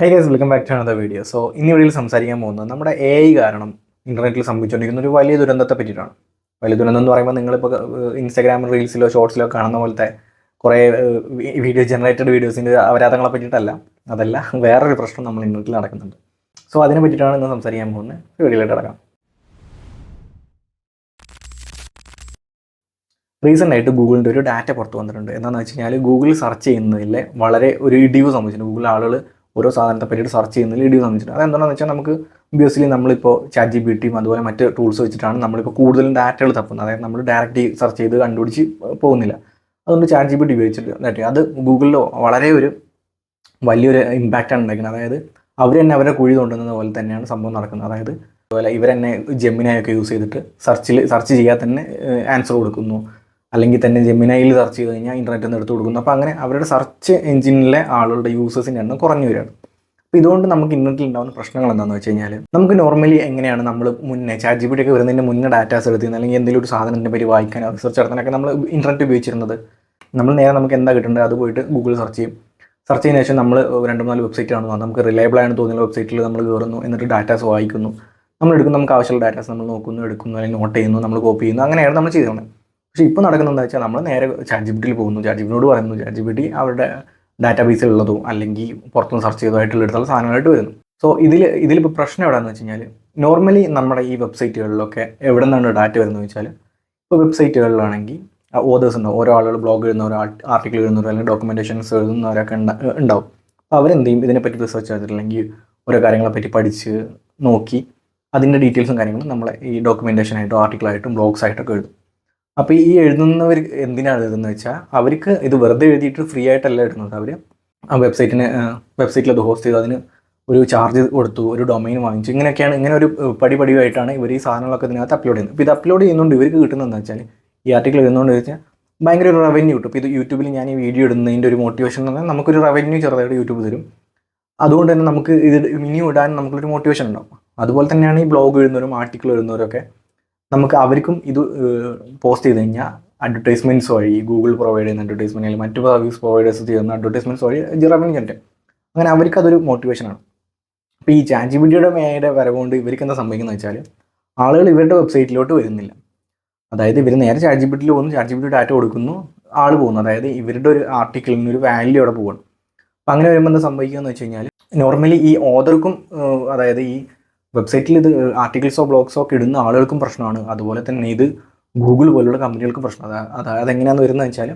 Hi guys welcome back to another video so ഇന്ന് വീഡിയോയിൽ സംസാരിക്കാൻ പോകുന്നത് നമ്മുടെ എ ഐ കാരണം ഇന്റർനെറ്റിൽ സംഭവിച്ചുകൊണ്ടിരിക്കുന്ന ഒരു വലിയ ദുരന്തത്തെ പറ്റിയിട്ടാണ്. വലിയ ദുരന്തം എന്ന് പറയുമ്പോൾ നിങ്ങളിപ്പോൾ ഇൻസ്റ്റാഗ്രാം റീൽസിലോ ഷോർട്സിലോ കാണുന്ന പോലത്തെ കുറേ വീഡിയോ ജനറേറ്റഡ് വീഡിയോസിന്റെ അപരാധങ്ങളെ പറ്റിയിട്ടല്ല. അതല്ല വേറൊരു പ്രശ്നം നമ്മൾ ഇന്റർനെറ്റിൽ നടക്കുന്നുണ്ട്. സോ അതിനെ പറ്റിയിട്ടാണ് ഇന്ന് സംസാരിക്കാൻ പോകുന്നത്. വീഡിയോയിലേക്ക് അടക്കാം റീസെന്റ് ആയിട്ട് ഗൂഗിളിന്റെ ഒരു ഡാറ്റ പുറത്ത് വന്നിട്ടുണ്ട്. എന്താണെന്ന് വെച്ച് കഴിഞ്ഞാൽ ഗൂഗിൾ സെർച്ച് ചെയ്യുന്നതിൽ വളരെ ഒരു ഇടിവ് സംഭവിച്ചിട്ടുണ്ട്. ഗൂഗിൾ ആളുകൾ ഓരോ സാധനത്തെ പറ്റിയിട്ട് സെർച്ച് ചെയ്യുന്നതിൽ ഇടിവ് സംഭവിച്ചിട്ടുണ്ട് അതെന്താണെന്ന് വെച്ചാൽ നമുക്ക് ഒബിയസ്ലി നമ്മളിപ്പോൾ ചാറ്റ് ജി ബി ടിയും അതുപോലെ മറ്റ് ടൂൾസ് വെച്ചിട്ടാണ് നമ്മളിപ്പോൾ കൂടുതലും ഡാറ്റകൾ തപ്പുന്നത്. അതായത് നമ്മൾ ഡയറക്റ്റ് സെർച്ച് ചെയ്ത് കണ്ടുപിടിച്ച് പോകുന്നില്ല. അതുകൊണ്ട് ചാറ്റ് ജി ബി ടി ഉപയോഗിച്ചിട്ട് ഡാറ്റ അത് ഗൂഗിളിൽ വളരെ ഒരു വലിയൊരു ഇമ്പാക്റ്റാണ് ഉണ്ടാക്കുന്നത്. അതായത് അവർ തന്നെ അവരെ കുഴി തോണ്ടുന്നത് പോലെ തന്നെയാണ് സംഭവം നടക്കുന്നത്. അതായത് അതുപോലെ ഇവരെന്നെ ജെമിനായൊക്കെ യൂസ് ചെയ്തിട്ട് സെർച്ചിൽ സെർച്ച് ചെയ്യാതെ തന്നെ ആൻസർ കൊടുക്കുന്നു. അല്ലെങ്കിൽ തന്നെ ജെമിനയിൽ സെർച്ച് ചെയ്ത് കഴിഞ്ഞാൽ ഇന്റർനെറ്റിൽ നിന്ന് എടുത്ത് കൊടുക്കുന്നു. അപ്പോൾ അങ്ങനെ അവരുടെ സെർച്ച് എഞ്ചിനിലെ ആളുകളുടെ യൂസേഴ്സിന്റെ എണ്ണം കുറഞ്ഞു വരികയാണ്. അപ്പോൾ ഇതുകൊണ്ട് നമുക്ക് ഇന്റർനെറ്റിൽ ഉണ്ടാകുന്ന പ്രശ്നങ്ങൾ എന്താണെന്ന് വെച്ച് കഴിഞ്ഞാൽ നമുക്ക് നോർമലി എങ്ങനെയാണ് നമ്മൾ മുന്നേ ചാറ്റ് ജി ഒക്കെ വരുന്നതിന്റെ മുന്നേ ഡാറ്റാസ് എടുത്തിരുന്നത്? അല്ലെങ്കിൽ എന്തെങ്കിലും ഒരു സാധനത്തിന്റെ പേര് വായിക്കാനോ റിസർച്ച് നടത്താനൊക്കെ നമ്മൾ ഇന്റർനെറ്റ് ഉപയോഗിച്ചിരുന്നത്. നമ്മൾ നേരെ നമുക്ക് എന്താ കിട്ടേണ്ടത്? അത് പോയിട്ട് ഗൂഗിൾ സെർച്ച് ചെയ്യും. സെർച്ച് ചെയ്യുന്ന ശേഷം നമ്മൾ രണ്ട് മൂന്നാൽ വെബ്സൈറ്റ് കാണുന്നു. നമുക്ക് റിലയബിൾ ആണെന്ന് തോന്നുന്ന വെബ്സൈറ്റിൽ നമ്മൾ കയറുന്നു എന്നിട്ട് ഡാറ്റാസ് വായിക്കുന്നു. നമ്മൾ എടുക്കുന്നു നമുക്ക് ആവശ്യമുള്ള ഡാറ്റാസ് നമ്മൾ നോക്കുന്നു എടുക്കുന്നു അല്ലെങ്കിൽ നോട്ട് ചെയ്യുന്നു നമ്മൾ കോപ്പി ചെയ്യുന്നു. അങ്ങനെയാണ് നമ്മൾ ചെയ്തത് പക്ഷേ ഇപ്പോൾ നടക്കുന്നത് വെച്ചാൽ നമ്മൾ നേരെ ചാറ്റ് പോകുന്നു. ചാറ്റ് പറയുന്നു. ചാറ്റ് അവരുടെ ഡാറ്റാ ഉള്ളതും അല്ലെങ്കിൽ പുറത്തുനിന്ന് സെർച്ച് ചെയ്തതായിട്ടുള്ള എടുത്തുള്ള സാധനങ്ങളായിട്ട് വരുന്നു. സോ ഇതിൽ ഇതിലിപ്പോൾ പ്രശ്നം എവിടെയാണെന്ന് വെച്ച് കഴിഞ്ഞാൽ നോർമലി നമ്മുടെ ഈ വെബ്സൈറ്റുകളിലൊക്കെ എവിടെ നിന്നാണ് ഡാറ്റ വരുന്നത് വെച്ചാൽ ഇപ്പോൾ വെബ്സൈറ്റുകളിലാണെങ്കിൽ ഓതേഴ്സ് ഉണ്ടാവും. ഓരോ ആളുകൾ ബ്ലോഗ് എഴുതുന്നവർ ആർട്ടിക്കിൾ എഴുതുന്നവർ അല്ലെങ്കിൽ ഡോക്യുമെന്റേഷൻസ് എഴുതുന്നവരൊക്കെ ഉണ്ട ഉണ്ടാവും. അപ്പോൾ അവരെന്ത് ചെയ്യും ഇതിനെപ്പറ്റി റിസർച്ച് ചെയ്തിട്ടില്ലെങ്കിൽ ഓരോ കാര്യങ്ങളെപ്പറ്റി പഠിച്ച് നോക്കി അതിന്റെ ഡീറ്റെയിൽസും കാര്യങ്ങളും നമ്മളെ ഈ ഡോക്യുമെന്റേഷനായിട്ടും ആർട്ടിക്കിളായിട്ടും ബ്ലോഗ്സ് ആയിട്ടൊക്കെ എഴുതും. അപ്പോൾ ഈ എഴുതുന്നവർ എന്തിനാണ് എഴുതുന്നത് വെച്ചാൽ അവർക്ക് ഇത് വെറുതെ എഴുതിയിട്ട് ഫ്രീ ആയിട്ടല്ല എഴുതുന്നത്. അവർ ആ വെബ്സൈറ്റിന് വെബ്സൈറ്റിൽ അത് ഹോസ്റ്റ് ചെയ്തു അതിന് ഒരു ചാർജ് കൊടുത്തു ഒരു ഡൊമൈൻ വാങ്ങിച്ചു. ഇങ്ങനെയൊക്കെയാണ് ഇങ്ങനെ ഒരു പടി പടിയായിട്ടാണ് ഇവർ ഈ സാധനങ്ങളൊക്കെ ഇതിനകത്ത് അപ്ലോഡ് ചെയ്യുന്നത്. അപ്പോൾ ഇത് അപ്ലോഡ് ചെയ്യുന്നതുകൊണ്ട് ഇവർക്ക് കിട്ടുന്നതെന്ന് വെച്ചാൽ ഈ ആർട്ടിക്കിൾ എഴുതുന്നതുകൊണ്ട് വെച്ചാൽ ഭയങ്കര ഒരു റവന്യൂ കിട്ടും. ഇപ്പോൾ ഇത് യൂട്യൂബിൽ ഞാൻ ഈ വീഡിയോ ഇടുന്നതിന്റെ ഒരു മോട്ടിവേഷൻ എന്ന് പറഞ്ഞാൽ നമുക്കൊരു റവന്യൂ ചെറുതായിട്ട് യൂട്യൂബ് തരും. അതുകൊണ്ട് തന്നെ നമുക്ക് ഇത് ഇനിയും ഇടാൻ നമുക്കൊരു മോട്ടിവേഷൻ ഉണ്ടാവും. അതുപോലെ തന്നെയാണ് ഈ ബ്ലോഗ് എഴുതുന്നവരും ആർട്ടിക്കിൾ എഴുതുന്നവരൊക്കെ നമുക്ക് അവർക്കും ഇത് പോസ്റ്റ് ചെയ്ത് കഴിഞ്ഞാൽ അഡ്വർടൈസ്മെന്റ്സ് വഴി ഗൂഗിൾ പ്രൊവൈഡ് ചെയ്യുന്ന അഡ്വർടൈസ്മെന്റ് അല്ലെങ്കിൽ മറ്റു സർവീസ് പ്രൊവൈഡേഴ്സ് ചെയ്യുന്ന അഡ്വർടൈസ്മെന്റ്സ് വഴി റവന്യൂ ജനറേറ്റ് അങ്ങനെ അവർക്ക് അതൊരു മോട്ടിവേഷനാണ് അപ്പോൾ ഈ ചാറ്റ് ജി മേയുടെ വരവുകൊണ്ട് ഇവർക്ക് എന്താ സംഭവിക്കുന്നത് വെച്ചാൽ ആളുകൾ ഇവരുടെ വെബ്സൈറ്റിലോട്ട് വരുന്നില്ല. അതായത് ഇവർ നേരെ ചാറ്റ് ജി പോകുന്നു ചാറ്റ് ഡാറ്റ കൊടുക്കുന്നു ആൾ പോകുന്നു. അതായത് ഇവരുടെ ഒരു ആർട്ടിക്കിളിന് ഒരു വാല്യൂ അവിടെ പോകണം അപ്പോൾ അങ്ങനെ വരുമ്പോൾ എന്താ സംഭവിക്കുക എന്ന് വെച്ച് കഴിഞ്ഞാൽ നോർമലി ഈ ഓതർക്കും അതായത് ഈ വെബ്സൈറ്റിൽ ഇത് ആർട്ടിക്കിൾസോ ബ്ലോഗ്സോ ഒക്കെ ഇടുന്ന ആളുകൾക്കും പ്രശ്നമാണ്. അതുപോലെ തന്നെ ഇത് ഗൂഗിൾ പോലുള്ള കമ്പനികൾക്കും പ്രശ്നം. അതായത് എങ്ങനെയാണെന്ന് വരുന്നത് വെച്ചാൽ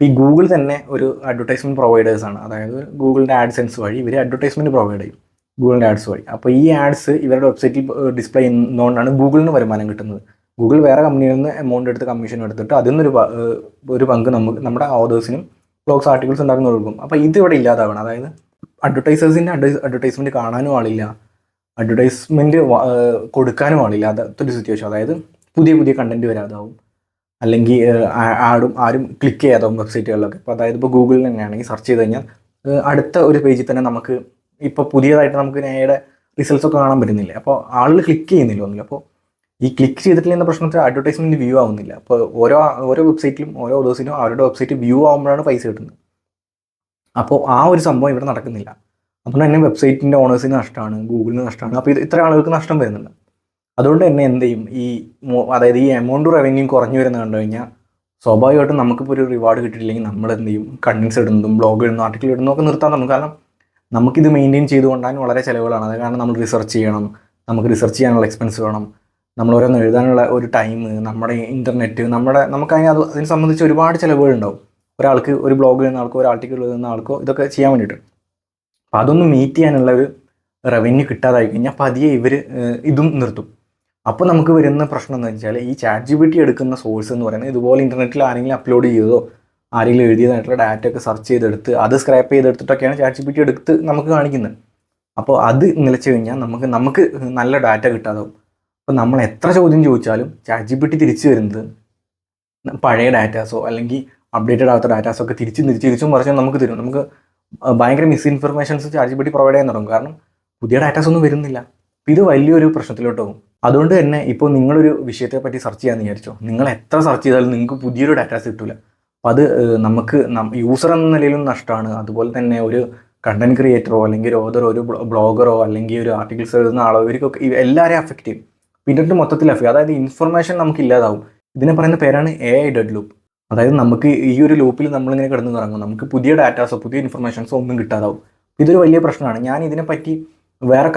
ഈ ഗൂഗിൾ തന്നെ ഒരു അഡ്വർടൈസ്മെന്റ് പ്രൊവൈഡേഴ്സാണ് അതായത് ഗൂഗിളിന്റെ ആഡ്സെൻസ് വഴി ഇവർ അഡ്വർടൈസ്മെന്റ് പ്രൊവൈഡ് ചെയ്യും. ഗൂഗിളിന്റെ ആഡ്സ് വഴി. അപ്പോൾ ഈ ആഡ്സ് ഇവരുടെ വെബ്സൈറ്റിൽ ഡിസ്പ്ലേ ചെയ്യുന്നതുകൊണ്ടാണ് ഗൂഗിളിന് വരുമാനം കിട്ടുന്നത്. ഗൂഗിൾ വേറെ കമ്പനിയിൽ നിന്ന് എമൗണ്ട് എടുത്ത് കമ്മീഷൻ എടുത്തിട്ട് അതിൽ നിന്നൊരു ഒരു പങ്ക് നമുക്ക് നമ്മുടെ ഓതേഴ്സിനും ബ്ലോഗ്സ് ആർട്ടിക്കിൾസ് ഉണ്ടാക്കുന്ന കൊടുക്കും അപ്പോൾ ഇത് ഇവിടെ ഇല്ലാതാവണം. അതായത് അഡ്വർടൈസേഴ്സിന്റെ അഡ്വർടൈസ്മെന്റ് കാണാനും ആളില്ല. അഡ്വർടൈസ്മെന്റ് കൊടുക്കാനും ആളില്ല. അതൊരു സിറ്റുവേഷൻ അതായത് പുതിയ പുതിയ കണ്ടന്റ് വരാതാവും. അല്ലെങ്കിൽ ആടും ആരും ക്ലിക്ക് ചെയ്യാതാവും വെബ്സൈറ്റുകളിലൊക്കെ ഇപ്പോൾ അതായത് ഇപ്പോൾ ഗൂഗിളിൽ തന്നെയാണെങ്കിൽ സെർച്ച് ചെയ്ത് കഴിഞ്ഞാൽ അടുത്ത ഒരു പേജിൽ തന്നെ നമുക്ക് ഇപ്പോൾ പുതിയതായിട്ട് നമുക്ക് നേരെ റിസൾട്ട്സ് ഒക്കെ കാണാൻ പറ്റുന്നില്ല. അപ്പോൾ ആളുകൾ ക്ലിക്ക് ചെയ്യുന്നില്ല ഒന്നുമില്ല. അപ്പോൾ ഈ ക്ലിക്ക് ചെയ്തിട്ടില്ല പ്രശ്നം വെച്ചാൽ അഡ്വർടൈസ്മെന്റ് വ്യൂ ആവുന്നില്ല. അപ്പോൾ ഓരോ ഓരോ വെബ്സൈറ്റിലും ഓരോ ദിവസത്തിലും അവരുടെ വെബ്സൈറ്റ് വ്യൂ ആകുമ്പോഴാണ് പൈസ കിട്ടുന്നത്. അപ്പോൾ ആ ഒരു സംഭവം ഇവിടെ നടക്കുന്നില്ല. അതുകൊണ്ട് തന്നെ വെബ്സൈറ്റിന്റെ ഓണേഴ്സിന് നഷ്ടമാണ് ഗൂഗിളിന് നഷ്ടമാണ് അപ്പോൾ ഇത് ഇത്ര ആളുകൾക്ക് നഷ്ടം വരുന്നുണ്ട്. അതുകൊണ്ട് തന്നെ എന്ത് ചെയ്യും? ഈ അതായത് ഈ എമൗണ്ട് റവന്യൂ കുറഞ്ഞു വരുന്നത് കണ്ടു കഴിഞ്ഞാൽ സ്വാഭാവികമായിട്ടും നമുക്കിപ്പോൾ ഒരു റിവാർഡ് കിട്ടിയില്ലെങ്കിൽ നമ്മൾ എന്ത് ചെയ്യും? കണ്ടൻസ് ഇടുന്നതും ബ്ലോഗ് ഇടുന്നതും ആർട്ടിക്കിൾ ഇടുന്നതും ഒക്കെ നിർത്താൻ നമുക്ക് കാരണം നമുക്കിത് മെയിന്റെയിൻ ചെയ്തുകൊണ്ടാണ് വളരെ ചിലവുകളാണ്. അത് കാരണം നമ്മൾ റിസർച്ച് ചെയ്യണം നമുക്ക് റിസർച്ച് ചെയ്യാനുള്ള എക്സ്പെൻസ് വേണം. നമ്മൾ ഓരോന്ന് എഴുതാനുള്ള ഒരു ടൈം നമ്മുടെ ഇന്റർനെറ്റ് നമ്മുടെ നമുക്ക് അതിന് അത് അതിനെ സംബന്ധിച്ച് ഒരുപാട് ചിലവുകളുണ്ടാവും. ഒരാൾക്ക് ഒരു ബ്ലോഗ് എഴുതുന്ന ആൾക്കോ ഒരു ആർട്ടിക്കിൾ എഴുതുന്ന ആൾക്കോ ഇതൊക്കെ ചെയ്യാൻ വേണ്ടിയിട്ട്. അപ്പോൾ അതൊന്നും മീറ്റ് ചെയ്യാനുള്ള ഒരു റവന്യൂ കിട്ടാതായി കഴിഞ്ഞാൽ പതിയെ ഇവർ ഇതും നിർത്തും. അപ്പോൾ നമുക്ക് വരുന്ന പ്രശ്നം എന്ന് വെച്ചാൽ ഈ ചാറ്റ് ജി ബി ടി എടുക്കുന്ന സോഴ്സ് എന്ന് പറയുന്നത് ഇതുപോലെ ഇന്റർനെറ്റിൽ ആരെങ്കിലും അപ്ലോഡ് ചെയ്തോ ആരെങ്കിലും എഴുതിയതായിട്ടുള്ള ഡാറ്റ ഒക്കെ സെർച്ച് ചെയ്തെടുത്ത് അത് സ്ക്രാപ്പ് ചെയ്തെടുത്തിട്ടൊക്കെയാണ് ചാറ്റ് ജി ബി ടി എടുത്ത് നമുക്ക് കാണിക്കുന്നത്. അപ്പോൾ അത് നിലച്ചു കഴിഞ്ഞാൽ നമുക്ക് നമുക്ക് നല്ല ഡാറ്റ കിട്ടാതാവും. അപ്പോൾ നമ്മൾ എത്ര ചോദ്യം ചോദിച്ചാലും ചാറ്റ് ജി ബി ടി തിരിച്ചു വരുന്നത് പഴയ ഡാറ്റാസോ അല്ലെങ്കിൽ അപ്ഡേറ്റഡ് ആകാത്ത ഡാറ്റാസോ ഒക്കെ തിരിച്ചും തിരിച്ച് തിരിച്ചും മറിച്ചും നമുക്ക് തരും. നമുക്ക് ഭയങ്കര മിസ്ഇൻഫർമേഷൻസ് ചാറ്റ് ജി പ്രൊവൈഡ് ചെയ്യാൻ തുടങ്ങും. കാരണം പുതിയ ഡാറ്റാസ് ഒന്നും വരുന്നില്ല. ഇത് വലിയൊരു പ്രശ്നത്തിലോട്ട് പോകും. അതുകൊണ്ട് തന്നെ ഇപ്പോൾ നിങ്ങളൊരു വിഷയത്തെ പറ്റി സെർച്ച് ചെയ്യാമെന്ന് വിചാരിച്ചോ. നിങ്ങൾ എത്ര സെർച്ച് ചെയ്താലും നിങ്ങൾക്ക് പുതിയൊരു ഡാറ്റാസ് കിട്ടില്ല അപ്പോൾ അത് നമുക്ക് യൂസർ എന്ന നിലയിലും നഷ്ടമാണ് അതുപോലെ തന്നെ ഒരു കണ്ടന്റ് ക്രിയേറ്ററോ അല്ലെങ്കിൽ ഒരു ഓതറോ ഒരു ബ്ലോഗറോ അല്ലെങ്കിൽ ഒരു ആർട്ടിക്കിൾസ് എഴുതുന്ന ആളോ ഇവർക്കൊക്കെ എല്ലാവരെയും അഫക്റ്റ് ചെയ്യും. ഇന്റർനെറ്റ് മൊത്തത്തിൽ അഫക്റ്റ് അതായത് ഇൻഫർമേഷൻ നമുക്ക് ഇല്ലാതാവും. ഇതിനെ പറയുന്ന പേരാണ് എ ഐ ഡെഡ് ലൂപ്പ് അതായത് നമുക്ക് ഈ ഒരു ലൂപ്പിൽ നമ്മളിങ്ങനെ കിടന്ന് തുടങ്ങും നമുക്ക് പുതിയ ഡാറ്റാസോ പുതിയ ഇൻഫർമേഷൻസോ ഒന്നും കിട്ടാതാവും. ഇതൊരു വലിയ പ്രശ്നമാണ്. ഞാൻ ഇതിനെപ്പറ്റി വേറെ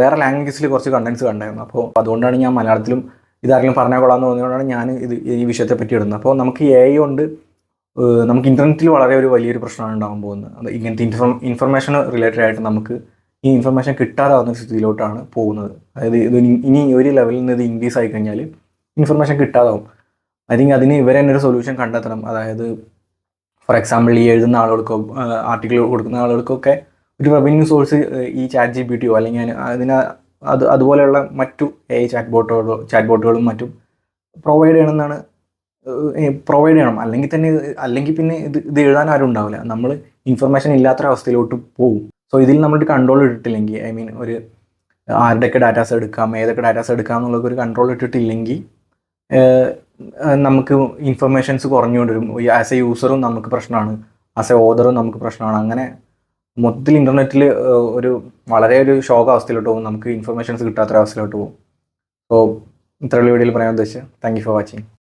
വേറെ ലാംഗ്വേജസിൽ കുറച്ച് കണ്ടൻസ് കണ്ടായിരുന്നു. അപ്പോൾ അതുകൊണ്ടാണ് ഞാൻ മലയാളത്തിലും ഇതാരെങ്കിലും പറഞ്ഞാൽ കൊള്ളാമെന്ന് തോന്നിയതുകൊണ്ടാണ് ഞാൻ ഇത് ഈ വിഷയത്തെ പറ്റി ഇടുന്നത്. അപ്പോൾ നമുക്ക് എ ഐ കൊണ്ട് നമുക്ക് ഇന്റർനെറ്റിൽ വളരെ ഒരു വലിയൊരു പ്രശ്നമാണ് ഉണ്ടാകാൻ പോകുന്നത്. ഇങ്ങനത്തെ ഇൻഫർ ഇൻഫർമേഷൻ റിലേറ്റഡ് ആയിട്ട് നമുക്ക് ഈ ഇൻഫർമേഷൻ കിട്ടാതാവുന്ന സ്ഥിതിയിലോട്ടാണ് പോകുന്നത്. അതായത് ഇത് ഇനി ഒരു ലെവലിൽ നിന്ന് ഇത് ഇൻക്രീസ് ആയി കഴിഞ്ഞാൽ ഇൻഫർമേഷൻ കിട്ടാതാവും. ഐ തിങ്ക് അതിന് ഇവർ തന്നെ ഒരു സൊല്യൂഷൻ കണ്ടെത്തണം. അതായത് ഫോർ എക്സാമ്പിൾ ഈ എഴുതുന്ന ആളുകൾക്കോ ആർട്ടിക്കിൾ കൊടുക്കുന്ന ആളുകൾക്കൊക്കെ ഒരു റവന്യൂ സോഴ്സ് ഈ ചാറ്റ് ജി പി ടിയോ അല്ലെങ്കിൽ അതിന് അത് അതുപോലെയുള്ള മറ്റു എ ചാറ്റ് ബോട്ടുകളോ ചാറ്റ് ബോട്ടുകളും മറ്റും പ്രൊവൈഡ് ചെയ്യണമെന്നാണ് പ്രൊവൈഡ് ചെയ്യണം. അല്ലെങ്കിൽ തന്നെ അല്ലെങ്കിൽ പിന്നെ ഇത് ഇത് എഴുതാൻ ആരും ഉണ്ടാവില്ല. നമ്മൾ ഇൻഫർമേഷൻ ഇല്ലാത്തൊരവസ്ഥയിലോട്ട് പോകും സോ ഇതിൽ നമ്മളൊരു കൺട്രോൾ ഇട്ടിട്ടില്ലെങ്കിൽ ഐ മീൻ ഒരു ആരുടെയൊക്കെ ഡാറ്റാസ് എടുക്കാം ഏതൊക്കെ ഡാറ്റാസ് എടുക്കാം ഒരു കൺട്രോൾ ഇട്ടിട്ടില്ലെങ്കിൽ നമുക്ക് ഇൻഫർമേഷൻസ് കുറഞ്ഞുകൊണ്ട് വരും. ആസ് എ യൂസറും നമുക്ക് പ്രശ്നമാണ്. ആസ് എ ഓദറും നമുക്ക് പ്രശ്നമാണ്. അങ്ങനെ മൊത്തത്തിൽ ഇന്റർനെറ്റിൽ ഒരു വളരെ ഒരു ഷോക്ക് അവസ്ഥയിലോട്ട് പോകും. നമുക്ക് ഇൻഫർമേഷൻസ് കിട്ടാത്തൊരവസ്ഥയിലോട്ട് പോകും. സോ ഇത്രയുള്ള വീഡിയോയിൽ പറയാൻ ഉദ്ദേശിച്ചത്. Thank you for watching